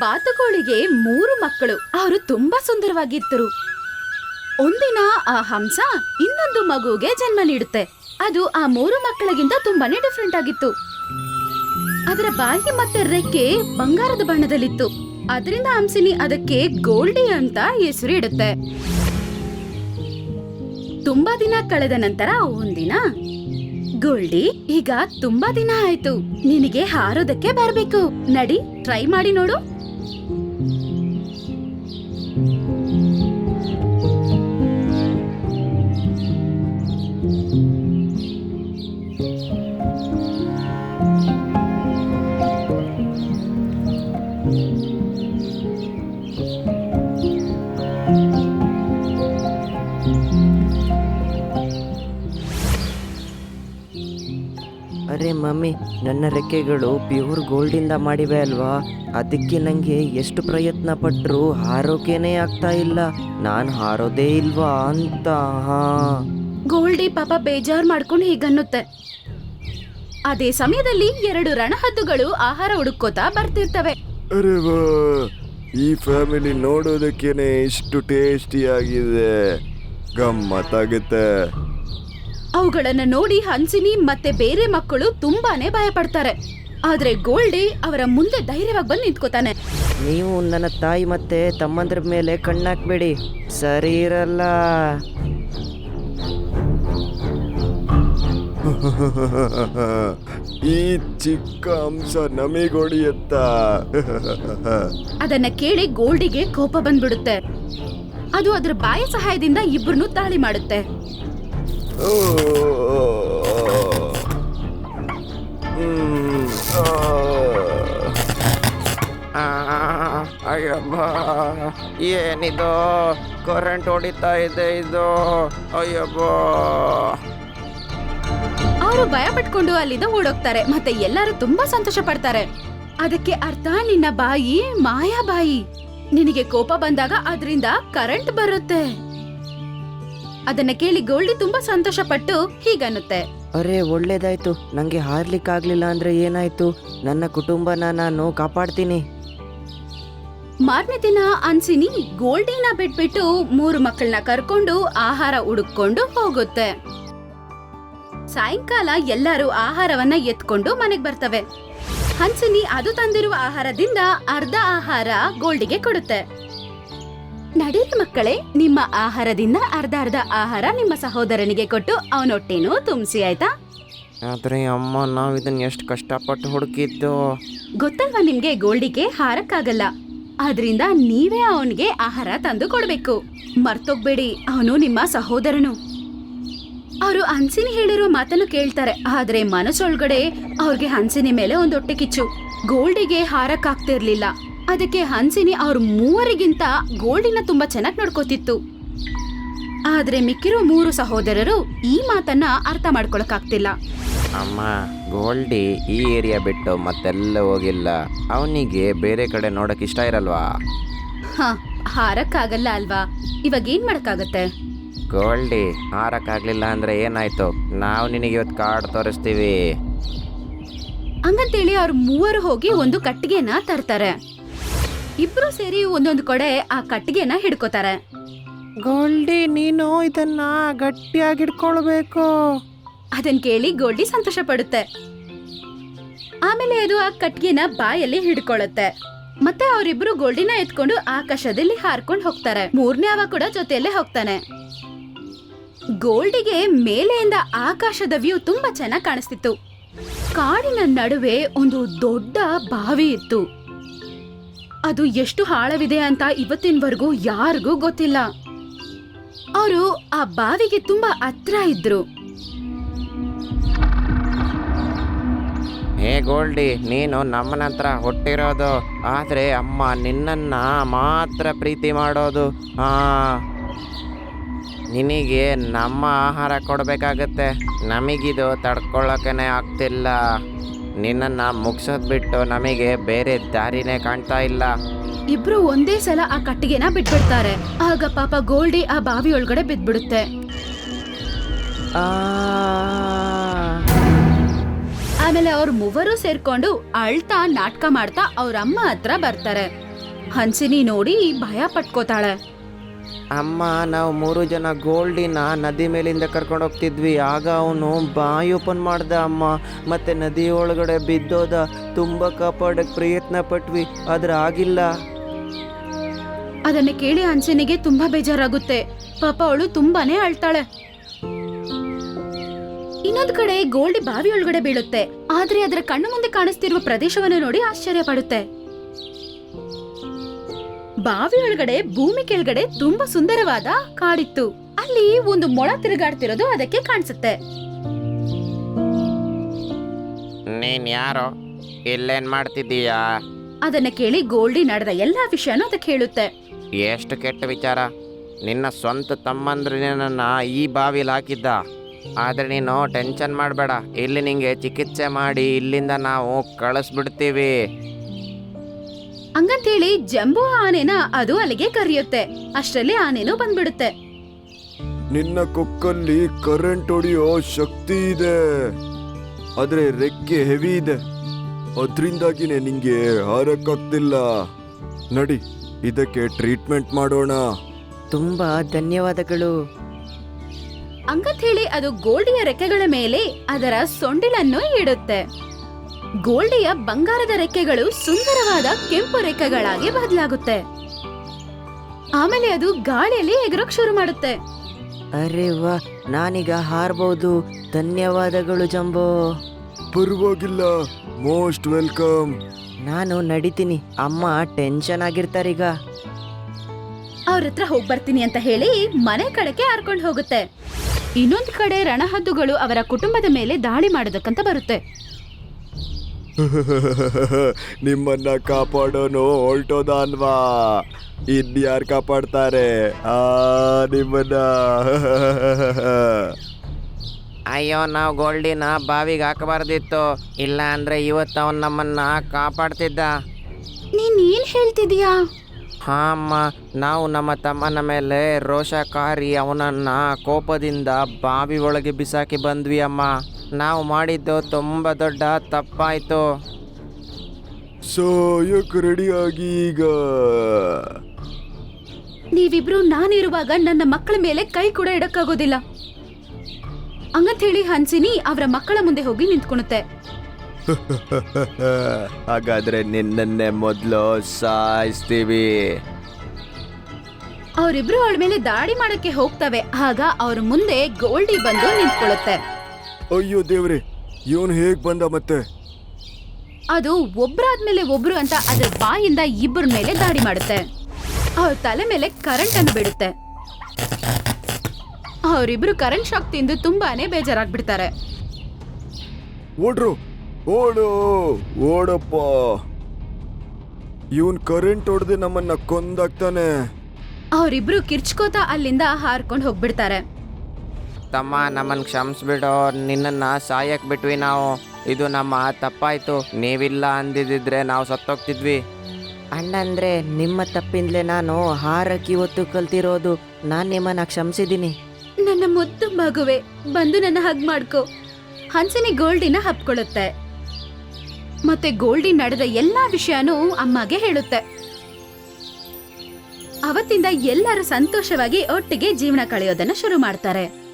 ಬಾತುಕೋಳಿಗೆ ಮೂರು ಮಕ್ಕಳು. ಅವರು ತುಂಬಾ ಸುಂದರವಾಗಿದ್ದರು. ಒಂದಿನ ಆ ಹಂಸ ಇನ್ನೊಂದು ಮಗುಗೆ ಜನ್ಮ ನೀಡುತ್ತೆ. ಅದು ಆ ಮೂರು ಮಕ್ಕಳಿಗಿಂತ ತುಂಬಾನೇ ಡಿಫ್ರೆಂಟ್ ಆಗಿತ್ತು. ಅದರ ಬಾಯಿ ಮತ್ತೆ ರೆಕ್ಕೆ ಬಂಗಾರದ ಬಣ್ಣದಲ್ಲಿತ್ತು. ಅದರಿಂದ ಹಂಸಿನಿ ಅದಕ್ಕೆ ಗೋಲ್ಡಿ ಅಂತ ಹೆಸರು ಇಡುತ್ತೆ. ತುಂಬಾ ದಿನ ಕಳೆದ ನಂತರ ಒಂದಿನ ಗೋಲ್ಡಿ, ಈಗ ತುಂಬಾ ದಿನ ಆಯ್ತು. ನಿನಗೆ ಹಾರೋದಕ್ಕೆ ಬರ್ಬೇಕು. ನಡಿ ಟ್ರೈ ಮಾಡಿ ನೋಡು. ಅರೆ ಮಮ್ಮಿ ನನ್ನ ರೆಕ್ಕೆಗಳು ಪ್ಯೂರ್ ಗೋಲ್ಡಿಂದ ಮಾಡಿವೆ ಅಲ್ವಾ? ಅದಕ್ಕೆ ನನಗೆ ಎಷ್ಟು ಪ್ರಯತ್ನ ಪಟ್ಟರು ಹಾರೋಕೇನೆ ಆಗ್ತಾ ಇಲ್ಲ. ನಾನು ಹಾರೋದೇ ಇಲ್ವಾ ಅಂತ ಹಾ. ಗೋಲ್ಡಿ ಪಾಪ ಬೇಜಾರ್ ಮಾಡ್ಕೊಂಡು ಹೀಗನ್ನುತ್ತೆ. ಅದೇ ಸಮಯದಲ್ಲಿ ಎರಡು ರಣಹದ್ದುಗಳು ಆಹಾರ ಹುಡುಕೋತಾ ಬರ್ತಿರ್ತವೆ. ಅರೆ ವಾ ಈ ಫ್ಯಾಮಿಲಿ ನೋಡೋದಕ್ಕೇನೆ ಇಷ್ಟು ಟೇಸ್ಟಿ ಆಗಿದೆ ಗಮ್ಮತ್ತಾಗುತ್ತೆ. ಅವುಗಳನ್ನ ನೋಡಿ ಹನ್ಸಿನಿ ಮತ್ತೆ ಬೇರೆ ಮಕ್ಕಳು ತುಂಬಾನೇ ಭಯ ಪಡ್ತಾರೆ ಆದ್ರೆ ಗೋಲ್ಡಿ ಅವರ ಮುಂದೆ ಧೈರ್ಯವಾಗಿ ಬಂದು ನಿಂತ್ಕೋತಾನೆ. ನೀವು ನನ್ನ ತಾಯಿ ಮತ್ತೆ ತಮ್ಮಂದ್ರ ಮೇಲೆ ಕಣ್ಣಾಕ್ಬೇಡಿ. ಸರಿ ಇರಲ್ಲ. ಈ ಚಿಕ್ಕ ಅಂಶ ನಮಿಗೊಡಿಯತ್ತ ಅದನ್ನ ಕೇಳಿ ಗೋಲ್ಡಿಗೆ ಕೋಪ ಬಂದ್ಬಿಡುತ್ತೆ. ಅದು ಅದರ ಬಾಯ ಸಹಾಯದಿಂದ ಇಬ್ಬರನ್ನು ತಾಳಿ ಮಾಡುತ್ತೆ. ಅಯ್ಯಬ್ಬ ಏನಿದು ಕರೆಂಟ್ ಹೊಡಿತಾ ಇದೆ ಇದು ಅಯ್ಯಬ್ಬ ಅವರು ಭಯ ಪಟ್ಕೊಂಡು ಅಲ್ಲಿಂದ ಓಡೋಗ್ತಾರೆ ಮತ್ತೆ ಎಲ್ಲರೂ ತುಂಬಾ ಸಂತೋಷ ಪಡ್ತಾರೆ ಅದಕ್ಕೆ ಅರ್ಥ ನಿನ್ನ ಬಾಯಿ ಮಾಯಾ ಬಾಯಿ ನಿನಗೆ ಕೋಪ ಬಂದಾಗ ಅದರಿಂದ ಕರೆಂಟ್ ಬರುತ್ತೆ ಅದನ್ನ ಕೇಳಿ ಗೋಲ್ಡಿ ತುಂಬಾ ಸಂತೋಷ ಪಟ್ಟು ಹೀಗನ್ನುತ್ತೆ. ಅರೆ ಒಳ್ಳೇದಾಯ್ತು. ನಂಗೆ ಹಾರ್ಲಿಕ್ಕಾಗ್ಲಿಲ್ಲ ಅಂದ್ರೆ ಏನಾಯ್ತು? ನನ್ನ ಕುಟುಂಬನ ನಾನು ಕಾಪಾಡ್ತೀನಿ. ಮಾರನೇ ದಿನ ಅನ್ಸಿನಿ ಗೋಲ್ಡಿನ ಬಿಟ್ಬಿಟ್ಟು ಮೂರು ಮಕ್ಕಳನ್ನ ಕರ್ಕೊಂಡು ಆಹಾರ ಹುಡುಕೊಂಡು ಹೋಗುತ್ತೆ. ಸಾಯಂಕಾಲ ಎಲ್ಲರೂ ಆಹಾರವನ್ನ ಎತ್ಕೊಂಡು ಮನೆಗೆ ಬರ್ತವೆ. ಹನ್ಸಿನಿ ಅದು ತಂದಿರುವ ಆಹಾರದಿಂದ ಅರ್ಧ ಆಹಾರ ಗೋಲ್ಡಿಗೆ ಕೊಡುತ್ತೆ. ನಡೀರಿ ಮಕ್ಕಳೇ ನಿಮ್ಮ ಆಹಾರದಿಂದ ಅರ್ಧ ಅರ್ಧ ಆಹಾರ ನಿಮ್ಮ ಸಹೋದರನಿಗೆ ಕೊಟ್ಟು ಅವನೊಟ್ಟೆನೂ ತುಂಬಿಸಿ ಆಯ್ತಾ? ಆದ್ರೆ ಅಮ್ಮ ನಾವು ಇದನ್ನ ಎಷ್ಟು ಕಷ್ಟಪಟ್ಟು ಹುಡುಕಿದ್ದು. ಗೊತ್ತಲ್ವಾ ನಿಮ್ಗೆ ಗೋಲ್ಡಿಗೆ ಹಾರಕ್ಕಾಗಲ್ಲ. ಆದ್ರಿಂದ ನೀವೇ ಅವನಿಗೆ ಆಹಾರ ತಂದು ಕೊಡ್ಬೇಕು. ಮರ್ತೋಗ್ಬೇಡಿ ಅವನು ನಿಮ್ಮ ಸಹೋದರನು. ಅವರು ಹನ್ಸಿನಿ ಹೇಳಿರೋ ಮಾತನ್ನು ಕೇಳ್ತಾರೆ ಆದ್ರೆ ಮನಸ್ಸೊಳಗಡೆ ಅವ್ರಿಗೆ ಹನ್ಸಿನಿ ಮೇಲೆ ಒಂದು ಹೊಟ್ಟೆ ಕಿಚ್ಚು. ಗೋಲ್ಡಿಗೆ ಹಾರಕ್ಕಾಗ್ತಿರ್ಲಿಲ್ಲ. ಅದಕ್ಕೆ ಹನ್ಸಿನಿ ಅವ್ರ ಮೂವರಿಗಿಂತ ಗೋಲ್ಡಿನ ತುಂಬಾ ಚೆನ್ನಾಗಿ ನೋಡ್ಕೋತಿತ್ತು. ಆದ್ರೆ ಮಿಕ್ಕಿರೋ ಮೂರು ಸಹೋದರರು ಈ ಮಾತನ್ನ ಅರ್ಥ ಮಾಡ್ಕೊಳಕ್ಕಾಗ್ತಿಲ್ಲ. ಅಮ್ಮ ಗೋಲ್ಡಿ ಈ ಏರಿಯಾ ಬಿಟ್ಟು ಮತ್ತೆಲ್ಲ ಹೋಗಿಲ್ಲ. ಅವನಿಗೆ ಬೇರೆ ಕಡೆ ನೋಡಕ್ ಇಷ್ಟ ಇರಲ್ವಾ? ಹ ಹಾರಕ್ಕಾಗಲ್ಲ ಅಲ್ವಾ? ಇವಾಗ ಏನ್ ಮಾಡಕ್ಕಾಗತ್ತೆ? ಗೋಲ್ಡಿ ಹಾರಕ್ಕಾಗ್ಲಿಲ್ಲ ಅಂದ್ರೆ ಏನಾಯ್ತು? ನಾವು ನಿನಗೆ ಇವತ್ತು ಕಾರ್ಡ್ ತೋರಿಸ್ತೀವಿ. ಹಂಗಂತೇಳಿ ಅವ್ರ ಮೂವರು ಹೋಗಿ ಒಂದು ಕಟ್ಟಿಗೆನ ತರ್ತಾರೆ. ಇಬ್ರು ಸೇರಿ ಒಂದೊಂದು ಕಡೆ ಆ ಕಟ್ಟಿಗೆನ ಹಿಡ್ಕೋತಾರೆ. ಗೋಲ್ಡಿ ನೀನು ಇದನ್ನ ಗಟ್ಟಿಯಾಗಿ ಹಿಡ್ಕೊಳ್ಬೇಕು. ಅದನ್ ಕೇಳಿ ಗೋಲ್ಡಿ ಸಂತೋಷ ಪಡುತ್ತೆ. ಆಮೇಲೆ ಅದು ಆ ಕಟ್ಟಿಗೆನ ಬಾಯಲ್ಲಿ ಹಿಡ್ಕೊಳ್ಳುತ್ತೆ ಮತ್ತೆ ಅವರಿಬ್ರು ಗೋಲ್ಡಿನ ಎತ್ಕೊಂಡು ಆಕಾಶದಲ್ಲಿ ಹಾರ್ಕೊಂಡು ಹೋಗ್ತಾರೆ. ಮೂರನೇ ಅವ ಕೂಡ ಜೊತೆಯಲ್ಲೇ ಹೋಗ್ತಾನೆ. ಗೋಲ್ಡಿಗೆ ಮೇಲೆಯಿಂದ ಆಕಾಶದ ವ್ಯೂ ತುಂಬಾ ಚೆನ್ನಾಗಿ ಕಾಣಿಸ್ತಿತ್ತು. ಕಾಡಿನ ನಡುವೆ ಒಂದು ದೊಡ್ಡ ಬಾವಿ ಇತ್ತು. ಅದು ಎಷ್ಟು ಆಳವಿದೆ ಅಂತ ಇವತ್ತಿನವರೆಗೂ ಯಾರಿಗೂ ಗೊತ್ತಿಲ್ಲ. ಅವರು ಆ ಬಾವಿಗೆ ತುಂಬಾ ಹತ್ರ ಇದ್ರು. ಹೇ ಗೋಲ್ಡಿ, ನೀನು ನಮ್ಮನ ಹತ್ರ ಹುಟ್ಟಿರೋದು, ಆದ್ರೆ ಅಮ್ಮ ನಿನ್ನನ್ನ ಮಾತ್ರ ಪ್ರೀತಿ ಮಾಡೋದು, ಆ. ನಿನಗೆ ನಮ್ಮ ಆಹಾರ ಕೊಡಬೇಕಾಗತ್ತೆ, ನಮಗಿದು ತಡ್ಕೊಳ್ಳೋಕೆ ಆಗ್ತಿಲ್ಲ. ನಿನ್ನನ್ನು ಮುಗಿಸೋದು ಬಿಟ್ಟು ನಮಗೆ ಬೇರೆ ದಾರಿನೇ ಕಾಣ್ತಾ ಇಲ್ಲ. ಇಬ್ರು ಒಂದೇ ಸಲ ಆ ಕಟ್ಟಿಗೆನ ಬಿಟ್ಬಿಡ್ತಾರೆ. ಆಗ ಪಾಪ ಗೋಲ್ಡಿ ಆ ಬಾವಿ ಒಳಗಡೆ ಬಿದ್ಬಿಡುತ್ತೆ. ಆ. ಆಮೇಲೆ ಅವ್ರ ಮೂವರು ಸೇರ್ಕೊಂಡು ಅಳ್ತಾ ನಾಟಕ ಮಾಡ್ತಾ ಅವ್ರ ಅಮ್ಮ ಹತ್ರ ಬರ್ತಾರೆ. ಹನ್ಸಿನಿ ನೋಡಿ ಭಯ ಪಟ್ಕೋತಾಳೆ. ಅಮ್ಮ, ನಾವು ಮೂರು ಜನ ಗೋಲ್ಡಿನ ನದಿ ಮೇಲಿಂದ ಕರ್ಕೊಂಡು ಹೋಗ್ತಿದ್ವಿ. ಆಗ ಅವನು ಬಾಯಿ ಓಪನ್ ಮಾಡ್ದ, ಅಮ್ಮ, ಮತ್ತೆ ನದಿ ಒಳಗಡೆ ಬಿದ್ದೋದ ತುಂಬ ಕಾಪಾಡೋಕ್ಕೆ ಪ್ರಯತ್ನ ಪಟ್ವಿ, ಆದ್ರೆ ಆಗಿಲ್ಲ. ಅದನ್ನ ಕೇಳಿ ಅಂಜನಿಗೆ ತುಂಬಾ ಬೇಜಾರಾಗುತ್ತೆ. ಪಾಪ ಅವಳು ತುಂಬಾನೇ ಅಳ್ತಾಳೆ. ಇನ್ನೊಂದು ಕಡೆ ಗೋಲ್ಡಿ ಬಾವಿ ಒಳಗಡೆ ಬೀಳುತ್ತೆ. ಆದ್ರೆ ಅದರ ಕಣ್ಣು ಮುಂದೆ ಕಾಣಿಸ್ತಿರುವ ಪ್ರದೇಶವನ್ನು ನೋಡಿ ಆಶ್ಚರ್ಯ ಪಡುತ್ತೆ. ಬಾವಿ ಒಳಗಡೆ ಭೂಮಿ ಕೆಳಗಡೆ ತುಂಬಾ ಸುಂದರವಾದ ಕಾಡಿತ್ತು. ಅಲ್ಲಿ ಒಂದು ಮೊಳ ತಿರುಗಾಡ್ತಿರೋದು ಅದಕ್ಕೆ ಕಾಣಿಸುತ್ತೆ. ನೀನ್ ಯಾರೋ? ಇಲ್ಲೇನ್ ಮಾಡ್ತಿದ್ದೀಯಾ? ಅದನ್ನ ಕೇಳಿ ಗೋಲ್ಡಿ ನಡೆದ ಎಲ್ಲಾ ವಿಷಯನೂ ಅದಕ್ಕೆ ಹೇಳುತ್ತೆ. ಎಷ್ಟು ಕೆಟ್ಟ ವಿಚಾರ. ನಿನ್ನ ಸ್ವಂತ ತಮ್ಮಂದ್ರೆ ನಿನ್ನನ್ನು ಈ ಬಾವಿಲಿ ಹಾಕಿದ್ದ. ಆದರೆ ನೀನು ಟೆನ್ಷನ್ ಮಾಡಬೇಡ. ಇಲ್ಲಿ ನಿಂಗೆ ಚಿಕಿತ್ಸೆ ಮಾಡಿ ಇಲ್ಲಿಂದ ನಾವು ಕಳಿಸ್ಬಿಡ್ತೀವಿ. ಹಂಗಂತೇಳಿ ಜಂಬೂ ಆನೆನ ಅದು ಅಲ್ಲಿಗೆ ಕರೆಯುತ್ತೆ. ಅಷ್ಟರಲ್ಲಿ ಆನೆನು ಬಂದ್ಬಿಡುತ್ತೆ. ನಿನ್ನ ಕೊಕ್ಕಲ್ಲಿ ಕರೆಂಟ್ ಹೊಡೆಯೋ ಶಕ್ತಿ ಇದೆ. ಆದ್ರೆ ರೆಕ್ಕೆ ಹೆವಿ ಇದೆ. ಅದ್ರಿಂದಾಗಿನೇ ನಿಂಗೆ ಹಾರಕ್ಕಾಗ್ತಿಲ್ಲ. ನಡಿ ಇದಕ್ಕೆ ಟ್ರೀಟ್ಮೆಂಟ್ ಮಾಡೋಣ. ತುಂಬಾ ಧನ್ಯವಾದಗಳು. ಹಂಗಂತ ಹೇಳಿ ಅದು ಗೋಲ್ಡಿಯ ರೆಕ್ಕೆಗಳ ಮೇಲೆ ಅದರ ಸೊಂಡಿಲನ್ನು ಇಡುತ್ತೆ. ಗೋಲ್ಡಿಯ ಬಂಗಾರದ ರೆಕ್ಕೆಗಳು ಸುಂದರವಾದ ಕೆಂಪು ರೆಕ್ಕೆಗಳಾಗಿ ಬದಲಾಗುತ್ತೆ. ಆಮೇಲೆ ಅದು ಗಾಳಿಯಲ್ಲಿ ಎಗರೋಕ್ ಶುರು ಮಾಡುತ್ತೆ. ಅರೆ ವಾ ನಾನೀಗ ಹಾರ್ಬೋದು. ಧನ್ಯವಾದಗಳು ಜಂಬೋ. ಪರವಾಗಿಲ್ಲ ಮೋಸ್ಟ್ ವೆಲ್ಕಮ್. ನಾನು ನಡಿತೀನಿ. ಅಮ್ಮ ಟೆನ್ಷನ್ ಆಗಿರ್ತಾರೀಗ ಅವ್ರ ಹತ್ರ ಹೋಗ್ ಬರ್ತೀನಿ ಅಂತ ಹೇಳಿ ಮನೆ ಕಡೆಗೆ ಹಾರ್ಕೊಂಡು ಹೋಗುತ್ತೆ. ಇನ್ನೊಂದ್ ಕಡೆ ರಣಹದ್ದುಗಳು ಅವರ ಕುಟುಂಬದ ಮೇಲೆ ದಾಳಿ ಮಾಡೋದಕ್ಕಂತ ಬರುತ್ತೆ. ನಿಮ್ಮನ್ನ ಕಾಪಾಡೋನು ಹೊಲ್ಟೋದ ಅಲ್ವಾ? ಇನ್ಯಾರು ಕಾಪಾಡ್ತಾರೆ? ಆ ನಿಮ್ಮನ್ನ. ಅಯ್ಯೋ ನಾವು ಗೋಲ್ಡಿನ ಬಾವಿಗೆ ಹಾಕಬಾರ್ದಿತ್ತು. ಇಲ್ಲ ಅಂದ್ರೆ ಇವತ್ತು ಅವನು ನಮ್ಮನ್ನ ಕಾಪಾಡ್ತಿದ್ದ. ನೀನ್ ಏನ್ ಹೇಳ್ತಿದ್ಯಾ? ಹಾ ಅಮ್ಮ. ನಾವು ನಮ್ಮ ತಮ್ಮನ ಮೇಲೆ ರೋಷಕಾರಿ ಅವನನ್ನ ಕೋಪದಿಂದ ಬಾವಿ ಒಳಗೆ ಬಿಸಾಕಿ ಬಂದ್ವಿ ಅಮ್ಮ. ನಾವು ಮಾಡಿದ್ದು ತುಂಬ ದೊಡ್ಡ ತಪ್ಪಾಯ್ತು. ಸಾಯಕ್ ರೆಡಿಯಾಗಿ ಈಗ? ನೀವಿಬ್ರು ನಾನಿರುವಾಗ ನನ್ನ ಮಕ್ಕಳ ಮೇಲೆ ಕೈ ಕೂಡ ಇಡಕ್ಕಾಗೋದಿಲ್ಲ. ಹಂಗಂತ ಹೇಳಿ ಹನ್ಸಿನಿ ಅವರ ಮಕ್ಕಳ ಮುಂದೆ ಹೋಗಿ ನಿಂತ್ಕೊಳುತ್ತೆ. ಹಾಗಾದ್ರೆ ನಿನ್ನನ್ನೇ ಮೊದಲು ಸಾಯಿಸ್ತೀವಿ. ಅವರಿಬ್ರು ಅವಳ ಮೇಲೆ ದಾಳಿ ಮಾಡಕ್ಕೆ ಹೋಗ್ತವೆ ಆಗ ಅವ್ರ ಮುಂದೆ ಗೋಲ್ಡಿ ಬಂದು ನಿಂತ್ಕೊಳ್ಳುತ್ತೆ ಅಯ್ಯೋ ದೇವ್ರಿ ಇವನು ಹೇಗ್ ಬಂದ ಮತ್ತೆ? ಅದು ಒಬ್ರಾದ್ಮೇಲೆ ಒಬ್ರು ಅಂತ ಅದ್ರ ಬಾಯಿಂದ ಇಬ್ಬರ ಮೇಲೆ ದಾಳಿ ಮಾಡುತ್ತೆ. ಅವ್ರ ತಲೆ ಮೇಲೆ ಕರೆಂಟ್ ಅನ್ನು ಬಿಡುತ್ತೆ. ಅವರಿಬ್ರು ಕರೆಂಟ್ ಶಾಕ್ ತಿಂದು ತುಂಬಾನೇ ಬೇಜಾರಾಗ್ಬಿಡ್ತಾರೆ. ಓಡ್ರು ಓಡು ಓಡಪ್ಪ. ಇವನ್ ಕರೆಂಟ್ ಹೊಡೆದು ನಮ್ಮನ್ನ ಕೊಂದಾಗ್ತಾನೆ ಅವರಿಬ್ರು ಕಿರ್ಚ್ಕೋತಾ ಅಲ್ಲಿಂದ ಹಾರ್ಕೊಂಡು ಹೋಗ್ಬಿಡ್ತಾರೆ. ತಮ್ಮ ನಮ್ಮನ್ನು ಕ್ಷಮಿಸ್ಬಿಡೋ ನಿನ್ನನ್ನ ಸಾಯಕ್ ಬಿಟ್ವಿ ನಾವು. ಇದು ನಮ್ಮ ತಪ್ಪಾಯ್ತು. ನೀವಿಲ್ಲ ಅಂದಿದ್ದಿದ್ರೆ ನಾವು ಸತ್ತೋಗ್ತಿದ್ವಿ. ಅಣ್ಣಂದ್ರೆ ನಿಮ್ಮ ತಪ್ಪಿಂದಲೇ ನಾನು ಹಾರಕ್ಕೆ ಇವತ್ತು ಕಲ್ತಿರೋದು. ನಾನು ನಿಮ್ಮನ್ನ ಕ್ಷಮಿಸಿದ್ದೀನಿ ನನ್ನ ಮುದ್ದು ಮಗುವೆ ಬಂದು ನನ್ನ ಹಗ್ ಮಾಡ್ಕೋ. ಹನ್ಸಿನಿ ಗೋಲ್ಡಿನ ಹಪ್ಕೊಳ್ಳುತ್ತೆ. ಮತ್ತೆ ಗೋಲ್ಡಿ ನಡೆದ ಎಲ್ಲಾ ವಿಷಯನೂ ಅಮ್ಮಗೆ ಹೇಳುತ್ತೆ. ಅವತ್ತಿಂದ ಎಲ್ಲರೂ ಸಂತೋಷವಾಗಿ ಒಟ್ಟಿಗೆ ಜೀವನ ಕಳೆಯೋದನ್ನ ಶುರು ಮಾಡ್ತಾರೆ.